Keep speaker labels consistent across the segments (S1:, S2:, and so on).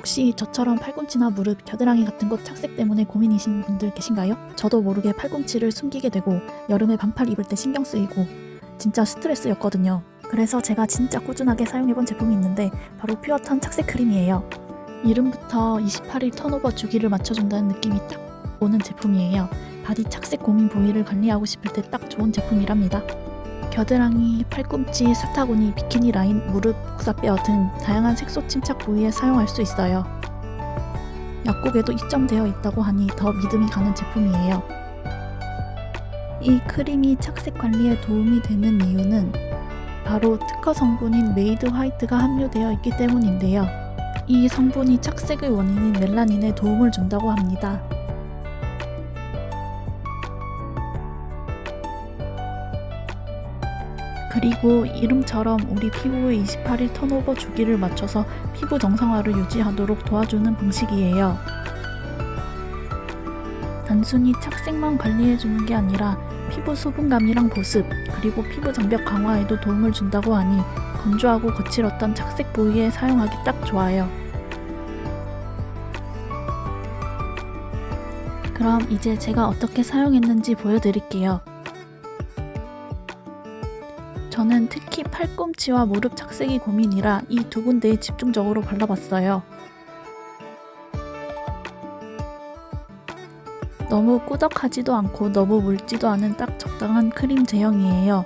S1: 혹시 저처럼 팔꿈치나 무릎, 겨드랑이 같은 곳 착색 때문에 고민이신 분들 계신가요? 저도 모르게 팔꿈치를 숨기게 되고 여름에 반팔 입을 때 신경 쓰이고 진짜 스트레스였거든요. 그래서 제가 진짜 꾸준하게 사용해본 제품이 있는데 바로 퓨어턴 착색 크림이에요. 이름부터 28일 턴오버 주기를 맞춰준다는 느낌이 딱 오는 제품이에요. 바디 착색 고민 부위를 관리하고 싶을 때 딱 좋은 제품이랍니다. 겨드랑이, 팔꿈치, 사타구니, 비키니 라인, 무릎, 복사뼈 등 다양한 색소 침착 부위에 사용할 수 있어요. 약국에도 입점되어 있다고 하니 더 믿음이 가는 제품이에요. 이 크림이 착색 관리에 도움이 되는 이유는 바로 특허 성분인 메이드 화이트가 함유되어 있기 때문인데요. 이 성분이 착색의 원인인 멜라닌에 도움을 준다고 합니다. 그리고 이름처럼 우리 피부의 28일 턴오버 주기를 맞춰서 피부 정상화를 유지하도록 도와주는 방식이에요. 단순히 착색만 관리해주는 게 아니라 피부 수분감이랑 보습, 그리고 피부 장벽 강화에도 도움을 준다고 하니 건조하고 거칠었던 착색 부위에 사용하기 딱 좋아요. 그럼 이제 제가 어떻게 사용했는지 보여드릴게요. 저는 특히 팔꿈치와 무릎 착색이 고민이라 이 두 군데에 집중적으로 발라봤어요. 너무 꾸덕하지도 않고 너무 묽지도 않은 딱 적당한 크림 제형이에요.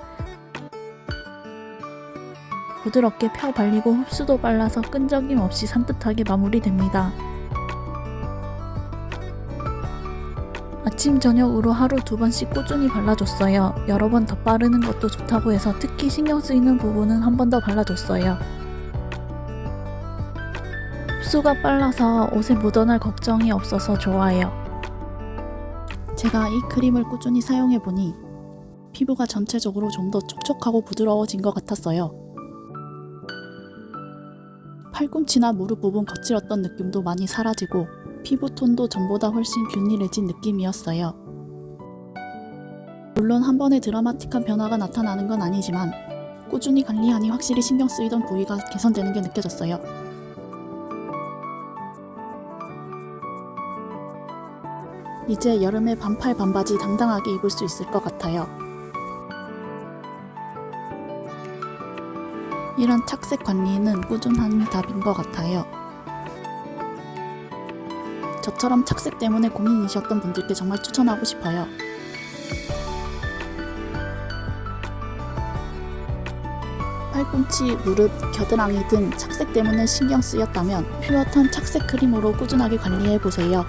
S1: 부드럽게 펴 발리고 흡수도 빨라서 끈적임 없이 산뜻하게 마무리됩니다. 아침 저녁으로 하루 두 번씩 꾸준히 발라줬어요. 여러 번 더 바르는 것도 좋다고 해서 특히 신경 쓰이는 부분은 한 번 더 발라줬어요. 흡수가 빨라서 옷에 묻어날 걱정이 없어서 좋아요. 제가 이 크림을 꾸준히 사용해보니 피부가 전체적으로 좀 더 촉촉하고 부드러워진 것 같았어요. 팔꿈치나 무릎 부분 거칠었던 느낌도 많이 사라지고 피부톤도 전보다 훨씬 균일해진 느낌이었어요. 물론 한 번에 드라마틱한 변화가 나타나는 건 아니지만 꾸준히 관리하니 확실히 신경 쓰이던 부위가 개선되는 게 느껴졌어요. 이제 여름에 반팔 반바지 당당하게 입을 수 있을 것 같아요. 이런 착색 관리는 꾸준함이 답인 것 같아요. 저처럼 착색 때문에 고민이셨던 분들께 정말 추천하고 싶어요. 팔꿈치, 무릎, 겨드랑이 등 착색 때문에 신경 쓰였다면 퓨어턴 착색 크림으로 꾸준하게 관리해 보세요.